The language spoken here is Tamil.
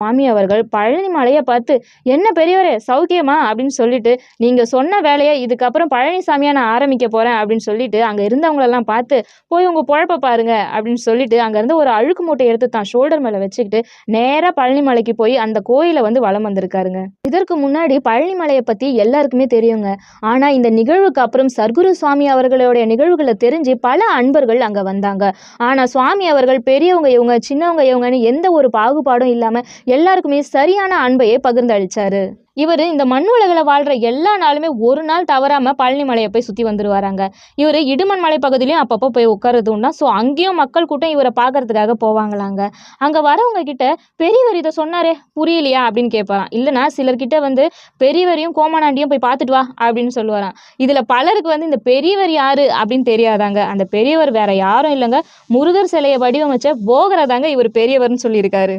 மாமி அவர்கள் பழனி மலையை பார்த்து என்ன பெரியவரே சௌக்கியமா? அப்படின்னு சொல்லிட்டு நீங்கள் சொன்ன வேலையை இதுக்கப்புறம் பழனிசாமியாக நான் ஆரம்பிக்க போகிறேன் அப்படின்னு சொல்லிட்டு அங்கே இருந்தவங்களெல்லாம் பார்த்து போய் உங்கள் பொழப்ப பாருங்க அப்படின்னு சொல்லிட்டு அங்கேருந்து ஒரு அழுக்கு மூட்டை எடுத்து தான் ஷோல்டர் மேலே வச்சுக்கிட்டு நேராக பழனி மலைக்கு போய் அந்த கோயிலை வந்து வலம் வந்திருக்காருங்க. இதற்கு முன்னாடி பழனி மலையை பற்றி எல்லாருக்குமே தெரியுங்க. ஆனால் இந்த நிகழ்வுக்கு அப்புறம் சர்க்குரு சுவாமி அவர்களுடைய நிகழ்வுகளை தெரிஞ்சு பல அன்பர்கள் அங்கே வந்தாங்க. ஆனால் சுவாமி அவர்கள் பெரியவங்க இவங்க சின்னவங்க இவங்கன்னு எந்த ஒரு பாகுபாடும் இல்லாமல் எல்லாருக்குமே சரியான அன்பையே பகிர்ந்தளிச்சாரு. இவர் இந்த மண் உலகில் வாழ்கிற எல்லா நாளுமே ஒரு நாள் தவறாமல் பழனி மலையை போய் சுற்றி வந்துடுவாராங்க இவர் இடுமன் மலை பகுதியிலையும் அப்பப்போ போய் உட்கார்றது உண்டா ஸோ அங்கேயும் மக்கள் கூட்டம் இவரை பார்க்கறதுக்காக போவாங்களாங்க. அங்கே வரவங்க கிட்ட பெரியவர் இதை சொன்னாரே புரியலையா? அப்படின்னு கேட்பாராம் இல்லைனா சிலர்கிட்ட வந்து பெரியவரையும் கோமானாண்டியும் போய் பார்த்துட்டு வா அப்படின்னு சொல்லுவாராம். இதில் பலருக்கு வந்து இந்த பெரியவர் யாரு? அப்படின்னு தெரியாதாங்க. அந்த பெரியவர் வேற யாரும் இல்லைங்க. முருகர் சிலையை வடிவமைச்ச போகிறதாங்க இவர் பெரியவர்னு சொல்லியிருக்காரு.